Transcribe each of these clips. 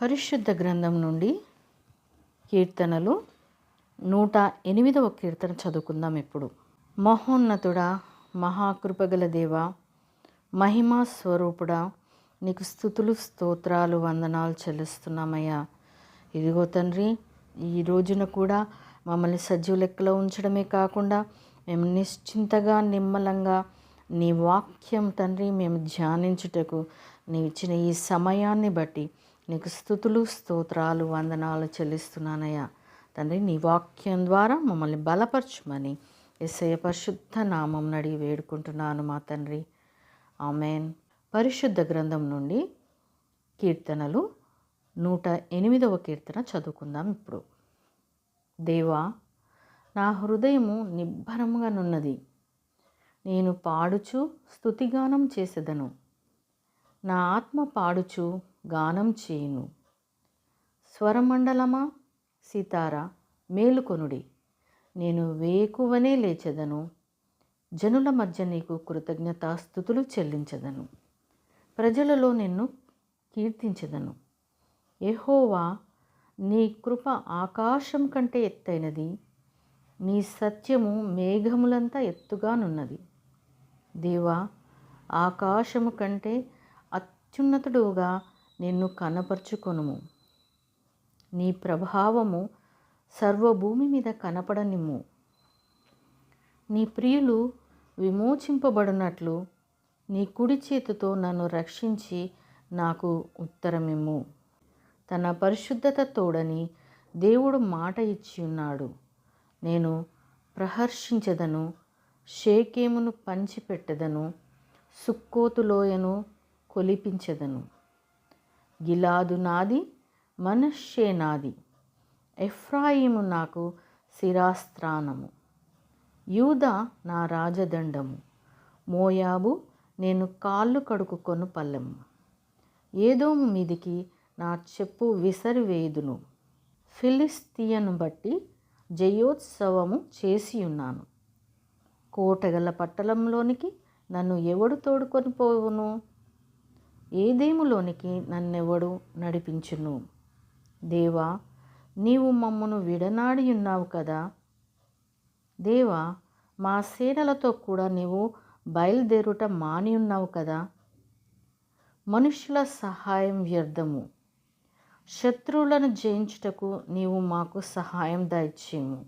పరిశుద్ధ గ్రంథం నుండి కీర్తనలు నూట ఎనిమిదవ కీర్తన చదువుకుందాం ఇప్పుడు. మహోన్నతుడా మహాకృపగల దేవ మహిమా స్వరూపుడా నీకు స్థుతులు స్తోత్రాలు వందనాలు చెల్లిస్తున్నామయ్యా. ఇదిగో తండ్రి ఈ రోజున కూడా మమ్మల్ని సజీవ లెక్కలో ఉంచడమే కాకుండా మేము నిశ్చింతగా నిమ్మలంగా నీ వాక్యం తండ్రి మేము ధ్యానించుటకు నీవిచ్చిన ఇచ్చిన ఈ సమయాన్ని బట్టి నీకు స్థుతులు స్తోత్రాలు వందనాలు చెల్లిస్తున్నానయ్యా. తండ్రి నీ వాక్యం ద్వారా మమ్మల్ని బలపరచుమని ఎస్ఐ పరిశుద్ధ నామం నడి వేడుకుంటున్నాను మా తండ్రి. ఆమెన్. పరిశుద్ధ గ్రంథం నుండి కీర్తనలు నూట ఎనిమిదవ కీర్తన చదువుకుందాం ఇప్పుడు. దేవా నా హృదయము నిబ్బరముగానున్నది. నేను పాడుచు స్థుతిగానం చేసేదను. నా ఆత్మ పాడుచు గానం చేయును. స్వరమండలమా? సీతారా మేలుకొనుడి నేను వేకువనే లేచెదను. జనుల మధ్య నీకు కృతజ్ఞతాస్థుతులు చెల్లించదను. ప్రజలలో నిన్ను కీర్తించదను. ఎహోవా నీ కృప ఆకాశం కంటే ఎత్తైనది. నీ సత్యము మేఘములంతా ఎత్తుగానున్నది. దేవా ఆకాశము కంటే అత్యున్నతుడుగా నిన్ను కనపరుచుకొనుము. నీ ప్రభావము సర్వభూమి మీద కనపడనిమ్ము. నీ ప్రియులు విమోచింపబడినట్లు నీ కుడి చేతితో నన్ను రక్షించి నాకు ఉత్తరమిమ్ము. తన పరిశుద్ధత తోడని దేవుడు మాట ఇచ్చి ఉన్నాడు నేను ప్రహర్షించదను షేకేమును పంచిపెట్టదను సుక్కోతులోయను కొలిపించదను. గిలాదు నాది మనషే నాది. ఎఫ్రాయిము నాకు శిరాస్త్రానము. యూద నా రాజదండము. మోయాబు నేను కాళ్ళు కడుక్కుకొను పల్లెము. ఏదోము మీదికి నా చెప్పు విసరివేయుదును ఫిలిస్తీయను బట్టి జయోత్సవము చేసి ఉన్నాను కోటగల పట్టణంలోనికి నన్ను ఎవడు తోడుకొని పోవును? ఏదేములోనికి నన్నెవడు నడిపించును? దేవా నీవు మమ్మను విడనాడి ఉన్నావు కదా? దేవా మా సేనలతో కూడా నీవు బయలుదేరుట మాని ఉన్నావు కదా? మనుషుల సహాయం వ్యర్థము. శత్రువులను జయించుటకు నీవు మాకు సహాయం దయచేము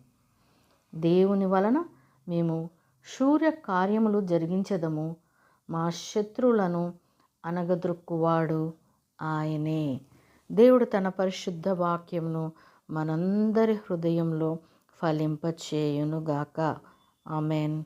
దేవుని వలన మేము శూర్య కార్యములు జరిగించదము. మా శత్రువులను అనగదొక్కువాడు ఆయనే. దేవుడు తన పరిశుద్ధ వాక్యంను మనందరి హృదయంలో ఫలింపచేయునుగాక. ఆమెన్.